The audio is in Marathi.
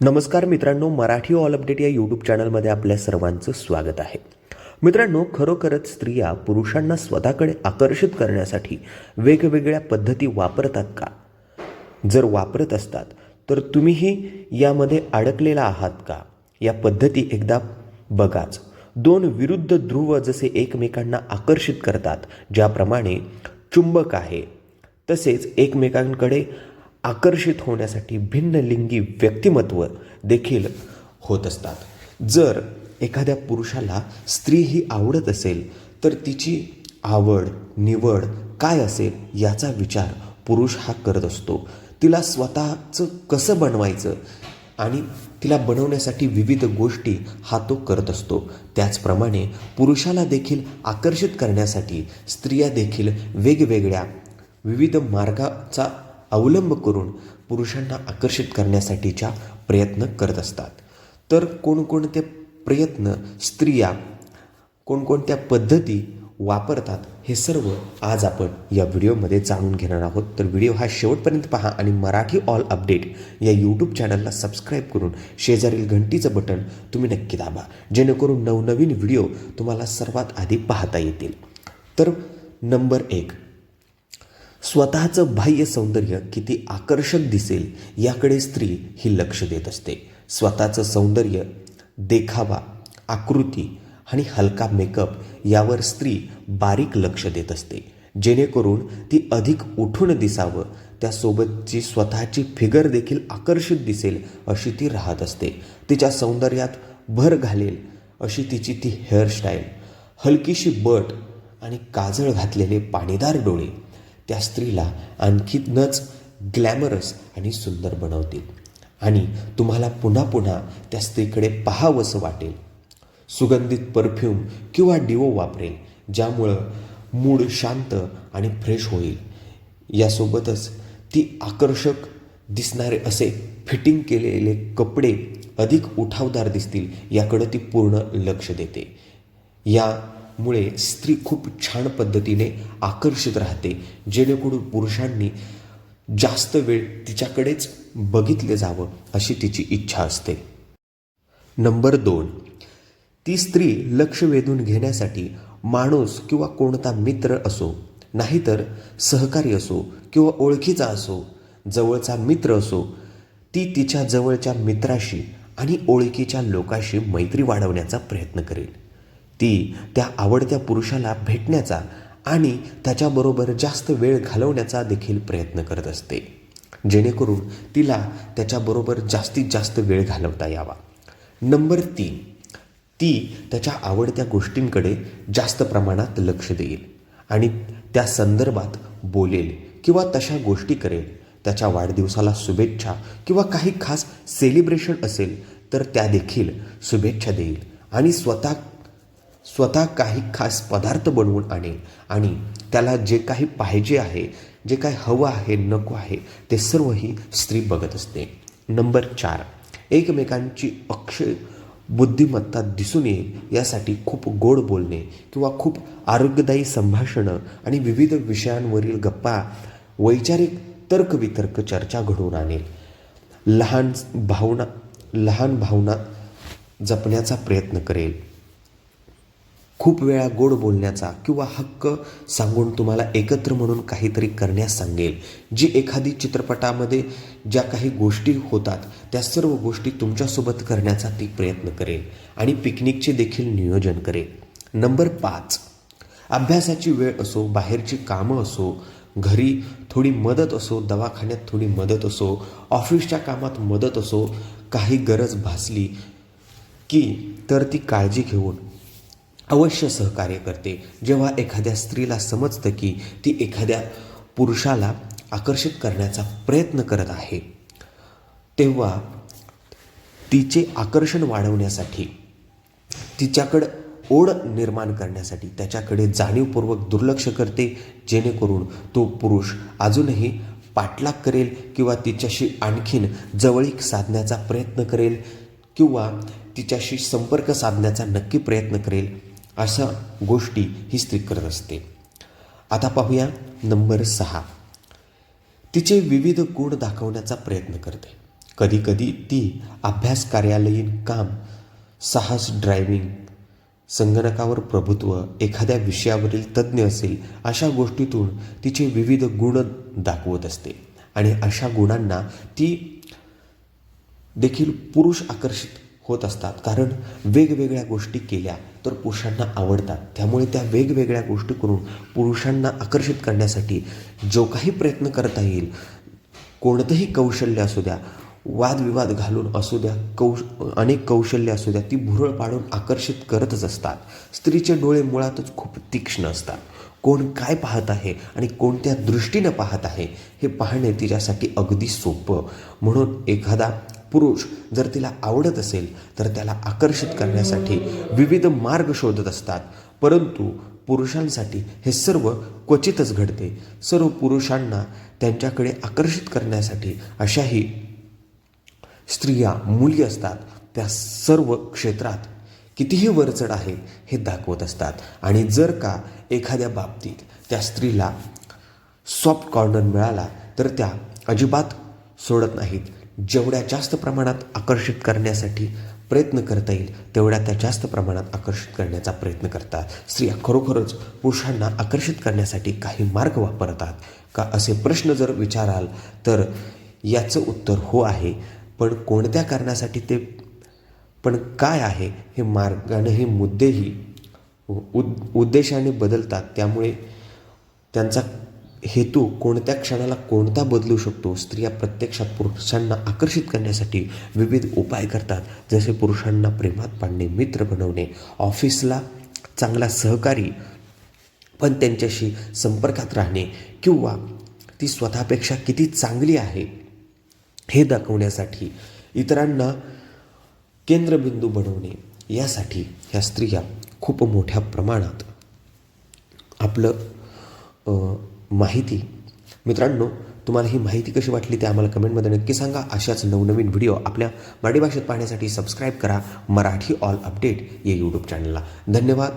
नमस्कार मित्रांनो मराठी ऑल अपडेट या यूट्यूब चॅनलमध्ये आपल्या सर्वांचं स्वागत आहे. मित्रांनो खरोखरच स्त्रिया पुरुषांना स्वतःकडे आकर्षित करण्यासाठी वेगवेगळ्या पद्धती वापरतात का? जर वापरत असतात तर तुम्हीही यामध्ये अडकलेला आहात का? या पद्धती एकदा बघाच. दोन विरुद्ध ध्रुव जसे एकमेकांना आकर्षित करतात ज्याप्रमाणे चुंबक आहे तसेच एकमेकांकडे आकर्षित होण्यासाठी भिन्न लिंगी व्यक्तिमत्व देखील होत असतात. जर एखाद्या पुरुषाला स्त्री ही आवडत असेल तर तिची आवड निवड काय असेल याचा विचार पुरुष हा करत असतो. तिला स्वतःचं कसं बनवायचं आणि तिला बनवण्यासाठी विविध गोष्टी हा तो करत असतो. त्याचप्रमाणे पुरुषाला देखील आकर्षित करण्यासाठी स्त्रिया देखील वेगवेगळ्या विविध मार्गाचा अवलंब करून पुरुषांना आकर्षित करण्यासाठीच्या प्रयत्न करत असतात. तर कोणकोणते प्रयत्न स्त्रिया कोणकोणत्या पद्धती वापरतात हे सर्व आज आपण या व्हिडिओमध्ये जाणून घेणार आहोत. तर व्हिडिओ हा शेवटपर्यंत पहा आणि मराठी ऑल अपडेट या यूट्यूब चॅनलला सबस्क्राईब करून शेजारील घंटीचं बटन तुम्ही नक्की दाबा जेणेकरून नवनवीन व्हिडिओ तुम्हाला सर्वात आधी पाहता येतील. तर नंबर एक स्वतःचं बाह्य सौंदर्य किती आकर्षक दिसेल याकडे स्त्री ही लक्ष देत असते. स्वतःचं सौंदर्य देखावा आकृती आणि हलका मेकअप यावर स्त्री बारीक लक्ष देत असते. जेणेकरून ती अधिक उठून दिसावं त्यासोबतची स्वतःची फिगर देखील आकर्षित दिसेल अशी ती राहत असते. तिच्या सौंदर्यात भर घालेल अशी तिची ती हेअरस्टाईल हलकीशी बट आणि काजळ घातलेले पाणीदार डोळे त्या स्त्रीला आणखीनच ग्लॅमरस आणि सुंदर बनवतील. आणि तुम्हाला पुन्हा पुन्हा त्या स्त्रीकडे पाहावंसं वाटेल. सुगंधित परफ्यूम किंवा डिओ वापरेल ज्यामुळं मूड शांत आणि फ्रेश होईल. यासोबतच ती आकर्षक दिसणारे असे फिटिंग केलेले कपडे अधिक उठावदार दिसतील याकडं ती पूर्ण लक्ष देते. या मुळे स्त्री खूप छान पद्धतीने आकर्षित राहते. जेणेकरून पुरुषांनी जास्त वेळ तिच्याकडेच बघितले जावं अशी तिची इच्छा असते. नंबर दोन. ती स्त्री लक्ष वेधून घेण्यासाठी माणूस किंवा कोणता मित्र असो नाहीतर सहकारी असो किंवा ओळखीचा असो जवळचा मित्र असो ती तिच्या जवळच्या मित्राशी आणि ओळखीच्या लोकाशी मैत्री वाढवण्याचा प्रयत्न करेल. ती त्या आवडत्या पुरुषाला भेटण्याचा आणि त्याच्याबरोबर जास्त वेळ घालवण्याचा देखील प्रयत्न करत असते. जेणेकरून तिला त्याच्याबरोबर जास्तीत जास्त वेळ घालवता यावा. नंबर तीन ती त्याच्या आवडत्या गोष्टींकडे जास्त प्रमाणात लक्ष देईल आणि त्या संदर्भात बोलेल किंवा तशा गोष्टी करेल. त्याच्या वाढदिवसाला शुभेच्छा किंवा काही खास सेलिब्रेशन असेल तर त्या देखील शुभेच्छा देईल आणि स्वतः स्वतः काही खास पदार्थ बनवून आणेल. आणि त्याला जे काही पाहिजे आहे जे काही हवं आहे नको आहे ते सर्व ही स्त्री बघत असते. नंबर चार. एकमेकांची अक्षय बुद्धिमत्ता दिसून येईल यासाठी खूप गोड बोलणे किंवा खूप आरोग्यदायी संभाषणं आणि विविध विषयांवरील गप्पा वैचारिक तर्कवितर्क चर्चा घडवून आणेल. लहान भावना लहान भावना जपण्याचा प्रयत्न करेल. खूप वेळा गोड बोलण्याचा किंवा हक्क सांगून तुम्हाला एकत्र म्हणून काहीतरी करण्यास सांगेल. जी एखादी चित्रपटामध्ये ज्या काही गोष्टी होतात त्या सर्व गोष्टी तुमच्यासोबत करण्याचा ती प्रयत्न करेल आणि पिकनिकचे देखील नियोजन करेल. नंबर पाच. अभ्यासाची वेळ असो बाहेरची कामं असो घरी थोडी मदत असो दवाखान्यात थोडी मदत असो ऑफिसच्या कामात मदत असो काही गरज भासली की तर ती काळजी घेऊन अवश्य सहकार्य करते. जेव्हा एखाद्या स्त्रीला समजतं की ती एखाद्या पुरुषाला आकर्षित करण्याचा प्रयत्न करत आहे तेव्हा तिचे आकर्षण वाढवण्यासाठी तिच्याकडं ओढ निर्माण करण्यासाठी त्याच्याकडे जाणीवपूर्वक दुर्लक्ष करते जेणेकरून तो पुरुष अजूनही पाठलाग करेल किंवा तिच्याशी आणखीन जवळीक साधण्याचा प्रयत्न करेल किंवा तिच्याशी संपर्क साधण्याचा नक्की प्रयत्न करेल. अशा गोष्टी ही स्त्री करत असते. आता पाहूया नंबर सहा. तिचे विविध गुण दाखवण्याचा प्रयत्न करते. कधीकधी ती अभ्यास कार्यालयीन काम साहस ड्रायव्हिंग संगणकावर प्रभुत्व एखाद्या विषयावरील तज्ज्ञ असेल अशा गोष्टीतून तिचे विविध गुण दाखवत असते. आणि अशा गुणांना ती देखील पुरुष आकर्षित होत असतात. कारण वेगवेगळ्या गोष्टी केल्या तर पुरुषांना आवडतात. त्यामुळे त्या वेगवेगळ्या गोष्टी करून पुरुषांना आकर्षित करण्यासाठी जो काही प्रयत्न करता येईल कोणतंही कौशल्य असू द्या वादविवाद घालून असू द्या कौश अनेक कौशल्य असू द्या ती भुरळ पाडून आकर्षित करतच असतात. स्त्रीचे डोळे मुळातच खूप तीक्ष्ण असतात. कोण काय पाहत आहे आणि कोणत्या दृष्टीनं पाहत आहे हे पाहणे तिच्यासाठी अगदी सोपं. म्हणून एखादा पुरुष जर तिला आवडत असेल तर त्याला आकर्षित करण्यासाठी विविध मार्ग शोधत असतात. परंतु पुरुषांसाठी हे सर्व क्वचितच घडते. सर्व पुरुषांना त्यांच्याकडे आकर्षित करण्यासाठी अशाही स्त्रिया मुली असतात. त्या सर्व क्षेत्रात कितीही वरचढ आहे हे दाखवत असतात. आणि जर का एखाद्या बाबतीत त्या स्त्रीला सॉफ्ट कॉर्नर मिळाला तर त्या अजिबात सोडत नाहीत. जेवढ्या जास्त प्रमाणात आकर्षित करण्यासाठी प्रयत्न करता येईल तेवढ्या त्या जास्त प्रमाणात आकर्षित करण्याचा प्रयत्न करतात. स्त्रिया खरोखरच पुरुषांना आकर्षित करण्यासाठी काही मार्ग वापरतात का असे प्रश्न जर विचाराल तर याचं उत्तर हो आहे पण कोणत्या कारणासाठी ते पण काय आहे हे मार्गाने हे मुद्देही उद उद्देशाने बदलतात त्यामुळे त्यांचा हेतू कोणत्या क्षणाला कोणता बदलू शकतो? स्त्रिया प्रत्यक्षात पुरुषांना आकर्षित करण्यासाठी विविध उपाय करतात. जसे पुरुषांना प्रेमात पाडणे मित्र बनवणे ऑफिसला चांगला सहकारी पण त्यांच्याशी संपर्कात राहणे किंवा ती स्वतःपेक्षा किती चांगली आहे हे दाखवण्यासाठी इतरांना केंद्रबिंदू बनवणे. यासाठी ह्या स्त्रिया खूप मोठ्या प्रमाणात आपलं माहिती. मित्रांनो तुम्हाला ही माहिती कशी वाटली ते आम्हाला कमेंटमध्ये नक्की सांगा. अशाच नवनवीन व्हिडिओ आपल्या मराठी भाषेत पाहण्यासाठी सबस्क्राईब करा. मराठी ऑल अपडेट या यूट्यूब चॅनलला धन्यवाद.